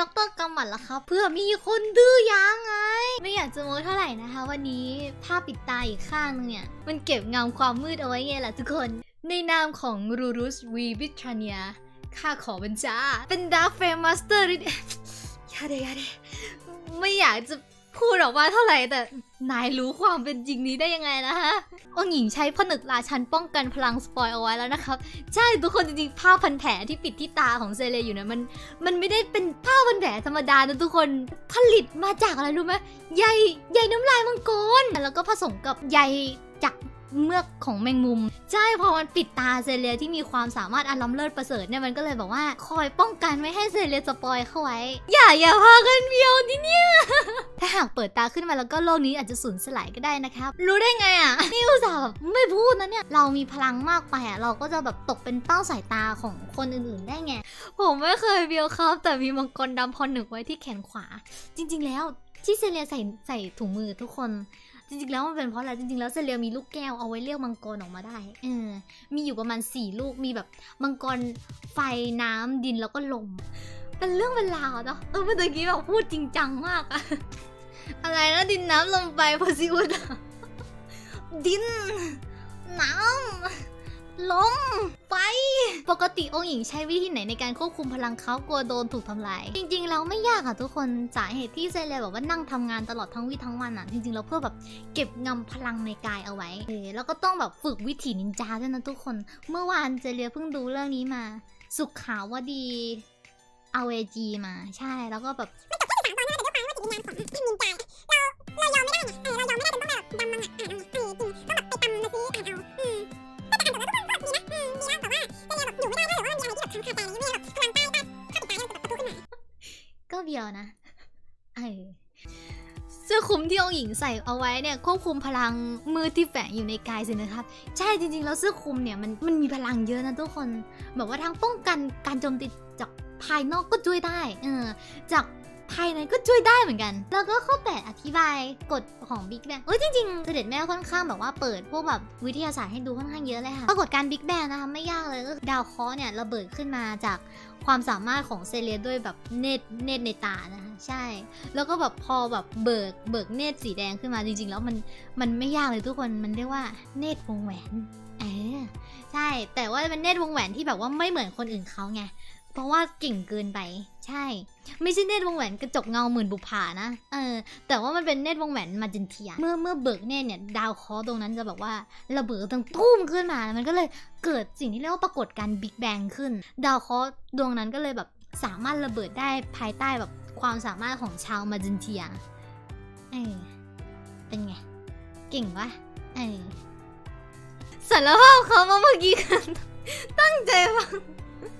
ดรกำหมัดล่ะครับ เพื่อมีคนดื้อยางไง ไม่อยากจะโม้เท่าไหร่นะคะ วันนี้ผ้าปิดตาอีกข้างนึงเนี่ย มันเก็บเงาความมืดเอาไว้ไงล่ะทุกคน ในนามของรูรุสวีบิทราเนียข้าขอบัญชา เป็นดาร์ฟเฟรมาสเตอร์ยาเดยาเดไม่อยากจะพูดออกมาเท่าไหร่แต่นายรู้ความเป็นจริงนี้ได้ยังไงนะฮะ องหญิงใช้ผนึกราชันป้องกันพลังสปอยเอาไว้แล้วนะครับ ใช่ทุกคนจริงๆ ผ้าพันแผลที่ปิดที่ตาของเซเลอยู่เนี่ยมัน มันไม่ได้เป็น นแผลธรรมดานะทุกคนผลิตมาจากอะไรรู้ไหมใยใยน้ำลายมังกรแล้วก็ผสมกับใยจาก เมือกของแมงมุม ใช่พอมันปิดตาเซเลียที่มีความสามารถอันล้ำเลิศประเสริฐเนี่ยมันก็เลยบอกว่าคอยป้องกันไม่ให้เซเลียสปอยเข้าไว้ อย่าอย่าพากันเบียวดิเนี่ยถ้าหากเปิดตาขึ้นมาแล้วก็โลกนี้อาจจะสูญสลายก็ได้นะครับ รู้ได้ไงอะนี่อุตส่าห์แบบไม่พูดนะเนี่ย เรามีพลังมากไปอะเราก็จะแบบตกเป็นเป้าสายตาของคนอื่นๆได้ไง ผมไม่เคยเบียวครับ แต่มีมังกรดำพอหนึกไว้ที่แขนขวา จริง ๆ แล้วที่เซเลียใส่ใส่ถุงมือทุกคน จริงๆแล้วมันเป็นเพราะอะไรจริงๆแล้วเซเลียมีลูกแก้วเอาไว้เรียกมังกรออกมาได้เออมีอยู่ประมาณ 4 ลูกมีแบบมังกรไฟน้ำดินแล้วก็ลมเป็นเรื่องเป็นราวเนาะเออเมื่อกี้แบบพูดจริงจังมากอะอะไรนะดินน้ำลมไฟพอซิอุดอะดินน้ำลมไฟป กติองค์หญิงใช้วิธีไหนในการควบคุมพลังเขากลัวโดนถูกทำลาย จริงๆแล้วไม่ยากอะทุกคนสาเหตุที่เซเลแบบว่านั่งทำงานตลอดทั้งวี่ทั้งวันอะจริงๆแล้วเพื่อแบบเก็บงำพลังในกายเอาไว้เออแล้วก็ต้องแบบฝึกวิถีนินจาด้วยนะทุกคน เมื่อวานเจเลียเพิ่งดูเรื่องนี้มา สุขขาวว่าดีเอาเอจีมา ใช่แล้วก็แบบก็เบียวนะเออเสื้อคลุมที่องค์หญิงใส่เอาไว้เนี่ยควบคุมพลังมือที่แฝงอยู่ในกายสินะครับ ใช่จริงๆ แล้วเสื้อคลุมเนี่ยมันมันมีพลังเยอะนะทุกคน แบบว่าทั้งป้องกันการโจมตีจากภายนอกก็ช่วยได้ เออจาก ภายในก็ช่วยได้เหมือนกัน แล้วก็ข้อแปดอธิบายกฎของ Big Bang เอ้ยจริงๆเสด็จแม่ค่อนข้างแบบว่าเปิดพวกแบบวิทยาศาสตร์ให้ดูค่อนข้างเยอะเลยค่ะ ปรากฏการณ์ Big Bang นะคะไม่ยากเลยก็ดาวเคราะห์เนี่ยระเบิดขึ้นมาจากความสามารถของเซเลียด้วยแบบเนตเนตในตานะคะใช่ แล้วก็แบบพอแบบเบิกเบิกเนตสีแดงขึ้นมาจริง ๆ แล้วมันมันไม่ยากเลยทุกคนมันเรียกว่าเนตวงแหวนเออใช่แต่ว่าเป็นเนตวงแหวนที่แบบว่าไม่เหมือนคนอื่นเขาไง เพราะว่าเก่งเกินไป ใช่ ไม่ใช่เนตรวงแหวนกระจกเงาหมื่นบุปผานะ เออ แต่ว่ามันเป็นเนตรวงแหวนมาจินเทีย เมื่อเมื่อเบิกเนตรเนี่ยดาวเคราะห์ตรงนั้นจะแบบว่าระเบิดตั้งตุ้มขึ้นมา มันก็เลยเกิดสิ่งที่เรียกว่าปรากฏการณ์บิ๊กแบงขึ้น ดาวเคราะห์ดวงนั้นก็เลยแบบสามารถระเบิดได้ภายใต้แบบความสามารถของชาวมาจินเทีย เออ เป็นไง เก่งปะเออสารภาพเขามาเมื่อกี้กันตั้งใจฟัง